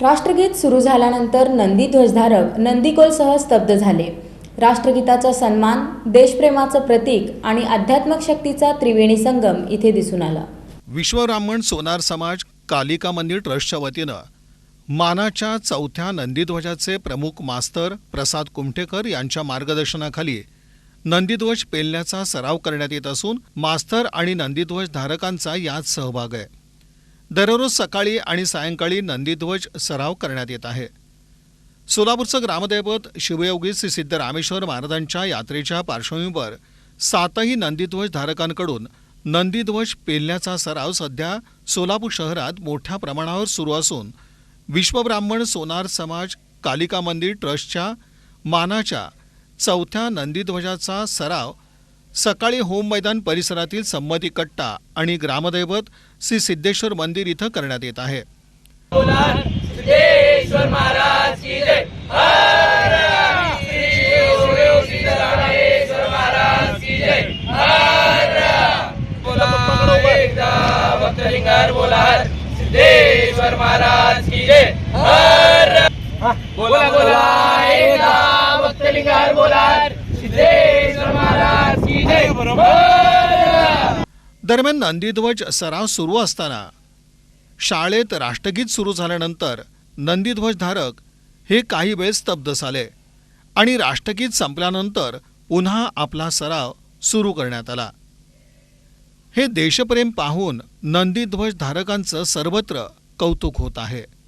राष्ट्रगीत सुरू झाल्यानंतर नंदी ध्वजधारक नंदीकोलसह स्तब्ध झाले. राष्ट्रगीताचा सन्मान देशप्रेमाचं प्रतीक आणि आध्यात्मिक शक्तीचा त्रिवेणी संगम इथे दिसून आला. विश्वब्राह्मण सोनार समाज कालिका मंदिर ट्रस्टच्या वतीनं मानाच्या चौथ्या नंदीध्वजाचे प्रमुख मास्तर प्रसाद कुमठेकर यांच्या मार्गदर्शनाखाली नंदीध्वज पेलण्याचा सराव करण्यात येत असून मास्तर आणि नंदीध्वज धारकांचा यात सहभाग आहे. दररोज सकाळी आणि सायंकाळी नंदीध्वज सराव करण्यात येत आहे. सोलापूरचं ग्रामदैवत शिवयोगी श्री सिद्ध रामेश्वर महाराजांच्या यात्रेच्या पार्श्वभूमीवर सातही नंदीध्वज धारकांकडून नंदीध्वज पेलण्याचा सराव सध्या सोलापूर शहरात मोठ्या प्रमाणावर सुरू असून विश्वब्राह्मण सोनार समाज कालिका मंदिर ट्रस्टच्या मानाच्या चौथ्या नंदीध्वजाचा सराव सकाळी होम मैदान परिसरातील संमती कट्टा आणि ग्रामदैवत श्री सिद्धेश्वर मंदिर इथं करण्यात येत आहे. बोला बोला दरम्यान नंदीध्वज सराव सुरू असताना शाळेत राष्ट्रगीत सुरू झाल्यानंतर नंदीध्वजधारक हे काही वेळ स्तब्ध झाले आणि राष्ट्रगीत संपल्यानंतर पुन्हा आपला सराव सुरू करण्यात आला. हे देशप्रेम पाहून नंदीध्वजधारकांचं सर्वत्र कौतुक होत आहे.